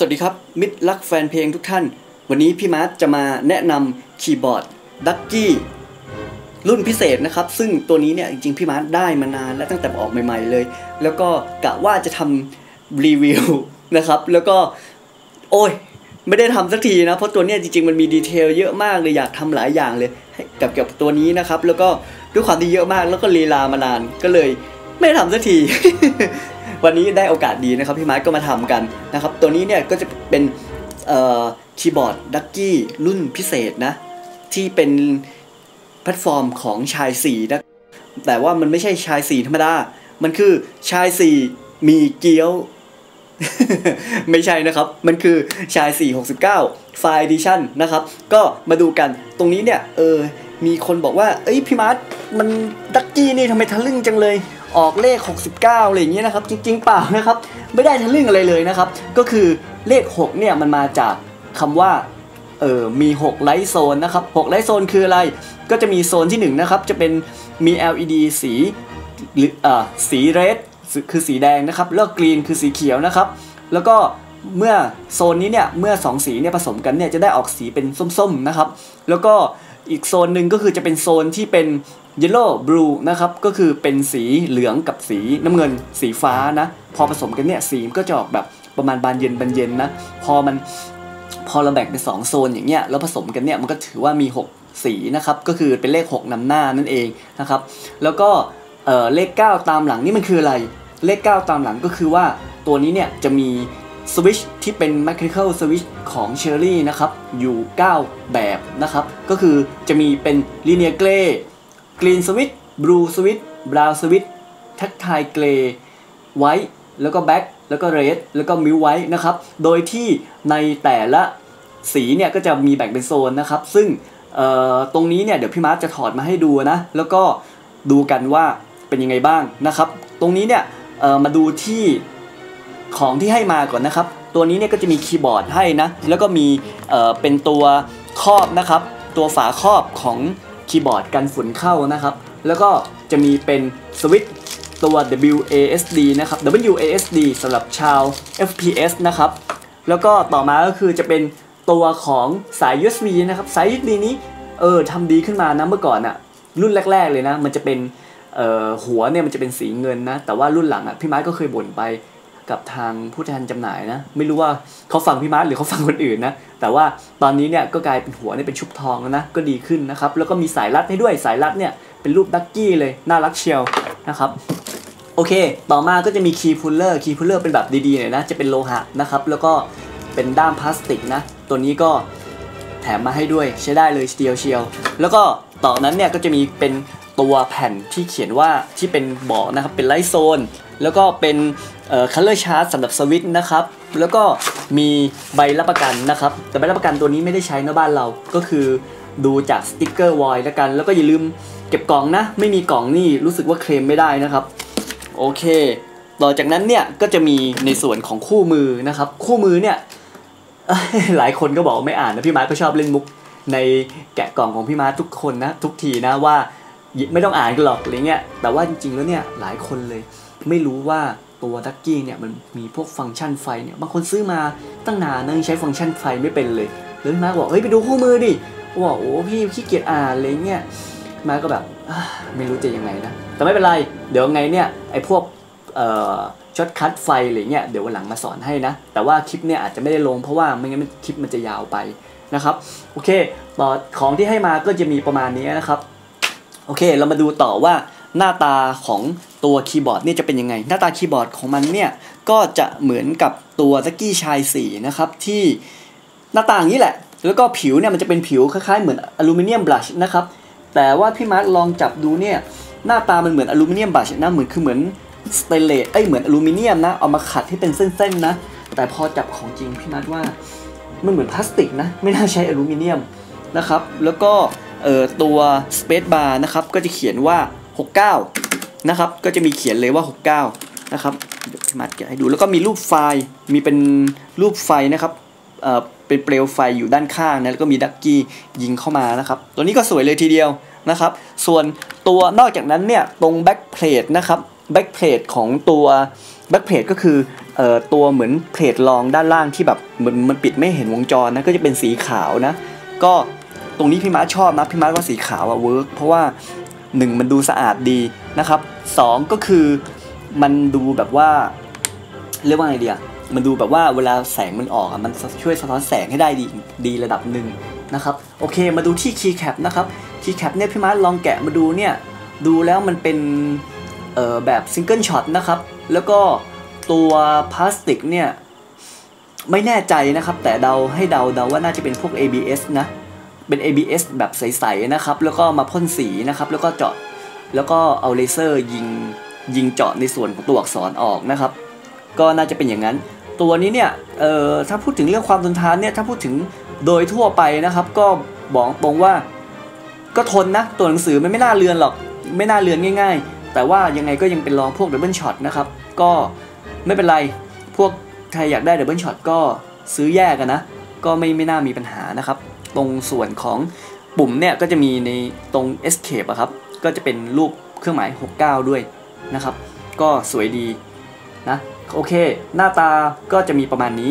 สวัสดีครับ มิตรรักแฟนเพลงทุกท่าน วันนี้พี่มาร์ทจะมาแนะนำคีย์บอร์ดดักกี้รุ่นพิเศษนะครับ ซึ่งตัวนี้เนี่ยจริงๆ พี่มาร์ทได้มานานและตั้งแต่ออกใหม่ๆเลย แล้วก็กะว่าจะทำรีวิวนะครับ แล้วก็ โอ้ย ไม่ได้ทำสักทีนะ เพราะตัวเนี้ยจริงๆ มันมีดีเทลเยอะมากเลยอยากทำหลายอย่างเลยให้กับกับตัวนี้นะครับ แล้วก็ด้วยความที่เยอะมากแล้วก็ลีลามานานก็เลยไม่ได้ทำสักที วันนี้ได้โอกาสดีนะครับพี่มาร์ทก็มาทำกันนะครับตัวนี้เนี่ยก็จะเป็นคีย์บอร์ดดักกี้รุ่นพิเศษนะ ที่เป็นแพลตฟอร์มของชายสีนะแต่ว่ามันไม่ใช่ชายสีธรรมดา มันคือชายสีมีเกี๊ยว ไม่ใช่นะครับ มันคือชาย 469 ไฟล์ดิชั่นนะครับ ก็มาดูกันตรงนี้เนี่ย เออ มีคนบอกว่า เอ้ยพี่มาร์ทมันดักกี้นี่ทำไมทะลึ่งจังเลย ออกเลข 69อะไรอย่างเงี้ยนะครับ จริง ๆ เปล่านะครับ ไม่ได้ทะลึ่งอะไรเลยนะครับ ก็คือเลข 6 เนี่ยมันมาจากคำว่าเออมี 6 ไลท์โซนนะครับ 6 ไลท์โซนคืออะไร ก็จะมีโซนที่ 1 นะครับ จะเป็นมี LED สีหรืออ่าสีเรดคือสีแดงนะครับ แล้วกรีนคือสีเขียวนะครับ แล้วก็เมื่อโซนนี้เนี่ย เมื่อ 2 สีเนี่ยผสมกันเนี่ยจะได้ออกสีเป็นส้มๆนะครับ แล้วก็ อีกโซนหนึ่งก็คือจะเป็นโซนที่เป็น yellow blue นะครับ ก็คือเป็นสีเหลืองกับสีน้ำเงิน สีฟ้านะ พอผสมกันเนี่ยสีก็จะออกแบบประมาณบานเย็นบานเย็นนะ พอมันพอเราแบ่งเป็น 2 โซนอย่างเงี้ยแล้วผสมกันเนี่ยมันก็ถือว่ามี 6 สีนะครับ ก็คือเป็นเลข 6นำหน้านั่นเองนะครับ แล้วก็เเลข 9 ตามหลังนี่มันคืออะไร เลข 9 ตามหลังก็คือว่าตัวนี้เนี่ยจะมีสวิชที่เป็น mechanical switch ของ Cherry นะครับ อยู่ 9 แบบ นะครับ ก็คือจะมีเป็น linear gray green switch blue switch brown switch tactile gray white แล้วก็ black แล้วก็ red แล้วก็ milk white นะครับ โดยที่ในแต่ละสีเนี่ยก็จะมีแบ่งเป็นโซนนะครับ ซึ่งตรงนี้เนี่ยเดี๋ยวพี่มาร์ทจะถอดมาให้ดูนะ แล้วก็ดูกันว่าเป็นยังไงบ้างนะครับ ตรงนี้เนี่ยมาดูที่ของที่ให้มาก่อนนะครับ ตัวนี้เนี่ยก็จะมีคีย์บอร์ดให้นะ แล้วก็มีเป็นตัว ครอบนะครับ ตัวฝาครอบของคีย์บอร์ดกันฝุ่นเข้านะครับ แล้วก็จะมีเป็นสวิตช์ตัว WASD นะครับ WASD สำหรับชาว FPS นะครับ แล้วก็ต่อมาก็คือจะเป็นตัวของสาย USB นะครับ สาย USB นี้เออทำดีขึ้นมานะเมื่อก่อนอะรุ่นแรก ๆ เลยนะ มันจะเป็นออหัวเนี่ยมันจะเป็นสีเงินนะ แต่ว่ารุ่นหลังอะพี่ไม้ก็เคยบ่นไป กับทางผู้แทนจำหน่ายนะ ไม่รู้ว่าเขาฟังพี่มาร์ทหรือเขาฟังคนอื่นนะ แต่ว่าตอนนี้เนี่ยก็กลายเป็นหัวเนี่ยเป็นชุบทองแล้วนะ ก็ดีขึ้นนะครับ แล้วก็มีสายรัดให้ด้วยสายรัดเนี่ยเป็นรูปดักกี้เลย น่ารักเชียวนะครับโอเค ต่อมาก็จะมีคีย์พูลเลอร์คีย์พูลเลอร์เป็นแบบดีๆหน่อยนะ จะเป็นโลหะนะครับ แล้วก็เป็นด้ามพลาสติกนะ ตัวนี้ก็แถมมาให้ด้วยใช้ได้เลยเชียวเชียว แล้วก็ต่อนั้นเนี่ยก็จะมีเป็น ตัวแผ่นที่เขียนว่าที่เป็นบอกนะครับเป็นไลท์โซน แล้วก็เป็นเอ่อ color chart สำหรับสวิตช์นะครับ แล้วก็มีใบรับประกันนะครับ แต่ใบรับประกันตัวนี้ไม่ได้ใช้ในบ้านเราก็คือดูจากสติกเกอร์วอยแล้วกัน แล้วก็อย่าลืมเก็บกล่องนะ ไม่มีกล่องนี่รู้สึกว่าเคลมไม่ได้นะครับ โอเค ต่อจากนั้นเนี่ยก็จะมีในส่วนของคู่มือนะครับ คู่มือเนี่ยหลายคนก็บอกไม่อ่านนะพี่มาร์ก็ชอบเล่นมุกในแกะกล่องของพี่มาร์ทุกคนนะ ทุกทีนะว่า ไม่ต้องอ่านกันหรอกอะไรเงี้ยแต่ว่าจริงๆแล้วเนี่ยหลายคนเลย ไม่รู้ว่าตัวดักกี้เนี่ยมันมีพวกฟังก์ชันไฟเนี่ยบางคนซื้อมาตั้งนานยังใช้ฟังก์ชันไฟไม่เป็นเลยแล้วมาบอกเฮ้ยไปดูคู่มือดิบอกโอ้พี่ขี้เกียจอ่านอะไรเงี้ยมาก็แบบไม่รู้จะยังไงนะแต่ไม่เป็นไร เดี๋ยวไงเนี่ยไอ้พวกช็อตคัทไฟอะไรเงี้ยเดี๋ยววันหลังมาสอนให้นะ แต่ว่าคลิปเนี่ยอาจจะไม่ได้ลงเพราะว่าไม่งั้นคลิปมันจะยาวไปนะครับโอเคต่อของที่ให้มาก็จะมีประมาณนี้นะครับ โอเค เรามาดูต่อว่าหน้าตาของตัวคีย์บอร์ดนี่จะเป็นยังไง หน้าตาคีย์บอร์ดของมันเนี่ยก็จะเหมือนกับตัวตะกี้ชายสีนะครับที่หน้าตาอย่างนี้แหละ แล้วก็ผิวเนี่ยมันจะเป็นผิวคล้ายๆเหมือนอลูมิเนียมบลัชนะครับแต่ว่าพี่มาร์คลองจับดูเนี่ยหน้าตามันเหมือนอลูมิเนียมบลัชนะเหมือนคือเหมือนสเตเลสไอ้ยเหมือนอลูมิเนียมนะเอามาขัดให้เป็นเส้นๆนะ แต่พอจับของจริงพี่มาร์ว่ามันเหมือนพลาสติกนะ ไม่น่าใช้อลูมิเนียมนะครับ แล้วก็ เอ่อตัว space bar นะครับก็จะเขียนว่า 69 นะครับ ก็จะมีเขียนเลยว่า 69 นะครับมาแกะให้ดูแล้วก็มีรูปไฟล์มีเป็นรูปไฟนะครับเอ่อเป็นเปลวไฟอยู่ด้านข้างนะแล้วก็มีดักกี้ยิงเข้ามานะครับตัวนี้ก็สวยเลยทีเดียวนะครับ ส่วนตัวนอกจากนั้นเนี่ยตรงแบ็กเพลทนะครับแบ็กเพลทของตัวแบ็กเพลทก็คือเอ่อตัวเหมือนเพลทรองด้านล่างที่แบบมือนมันปิดไม่เห็นวงจรนะก็จะเป็นสีขาวนะ ก็ ตรงนี้พี่ม้าชอบนะพี่ม้าว่าสีขาวอะเวิร์กเพราะว่า 1 มันดูสะอาดดีนะครับ2ก็คือมันดูแบบว่า เรียกว่าไงดีอะมันดูแบบว่าเวลาแสงมันออกมันช่วยสะท้อนแสงให้ได้ดีดีระดับหนึ่งนะครับโอเคมาดูที่คีย์แคปนะครับคีย์แคปเนี่ยพี่มาร์ลองแกะมาดูเนี่ยดูแล้วมันเป็นเออแบบซิงเกิลช็อตนะครับแล้วก็ตัวพลาสติกเนี่ยไม่แน่ใจนะครับ แต่เดาให้เดาเดาว่าน่าจะเป็นพวก ABS นะ เป็น ABS แบบใสๆนะครับ แล้วก็มาพ่นสีนะครับ แล้วก็เจาะแล้วก็เอาเลเซอร์ยิงยิงเจาะในส่วนของตัวอักษรออกนะครับ ก็น่าจะเป็นอย่างนั้น ตัวนี้เนี่ยเอ่อถ้าพูดถึงเรื่องความทนทานเนี่ยถ้าพูดถึงโดยทั่วไปนะครับ ก็บอกตรงว่า ก็ทนนะตัวหนังสือมันไม่น่าเลือนหรอก ไม่น่าเลือนง่าย ๆ แต่ว่ายังไงก็ยังเป็นรองพวกดับเบิลช็อตนะครับก็ไม่เป็นไรพวกใครอยากได้ดับเบิลช็อตก็ซื้อแยกกันนะ ก็ไม่ไม่น่ามีปัญหานะครับ ตรงส่วนของปุ่มเนี่ยก็จะมีในตรง escape อะครับ ก็จะเป็นรูปเครื่องหมาย 69 ด้วยนะครับ ก็สวยดีนะ โอเค หน้าตาก็จะมีประมาณนี้